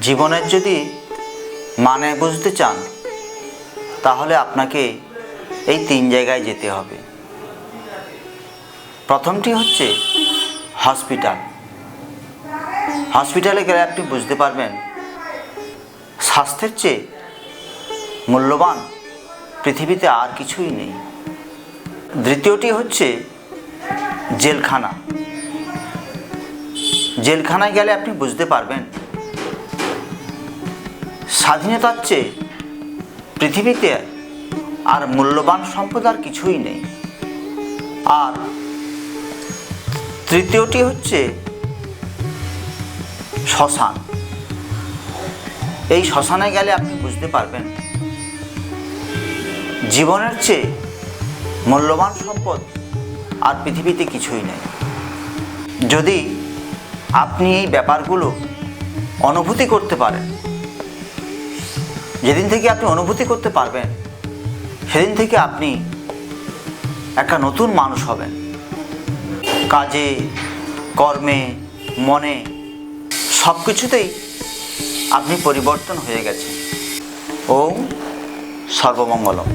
জীবনের যদি মানে বুঝতে চান, তাহলে আপনাকে এই তিন জায়গায় যেতে হবে। প্রথমটি হচ্ছে হসপিটাল। হসপিটালে গেলে আপনি বুঝতে পারবেন, স্বাস্থ্যের চেয়ে মূল্যবান পৃথিবীতে আর কিছুই নেই। দ্বিতীয়টি হচ্ছে জেলখানা। জেলখানায় গেলে আপনি বুঝতে পারবেন স্বাধীনতার চেয়ে পৃথিবীতে আর মূল্যবান সম্পদ আর কিছুই নেই। আর তৃতীয়টি হচ্ছে শ্মশান। এই শ্মশানে গেলে আপনি বুঝতে পারবেন, জীবনের চেয়ে মূল্যবান সম্পদ আর পৃথিবীতে কিছুই নেই। যদি আপনি এই ব্যাপারগুলো অনুভূতি করতে পারেন যেদিন থেকে আপনি অনুভূতি করতে পারবেন, সেদিন থেকে আপনি একটা নতুন মানুষ হবেন। কাজে, কর্মে, মনে সব কিছুতেই আপনি পরিবর্তন হয়ে গেছেন। ও সর্বমঙ্গলম।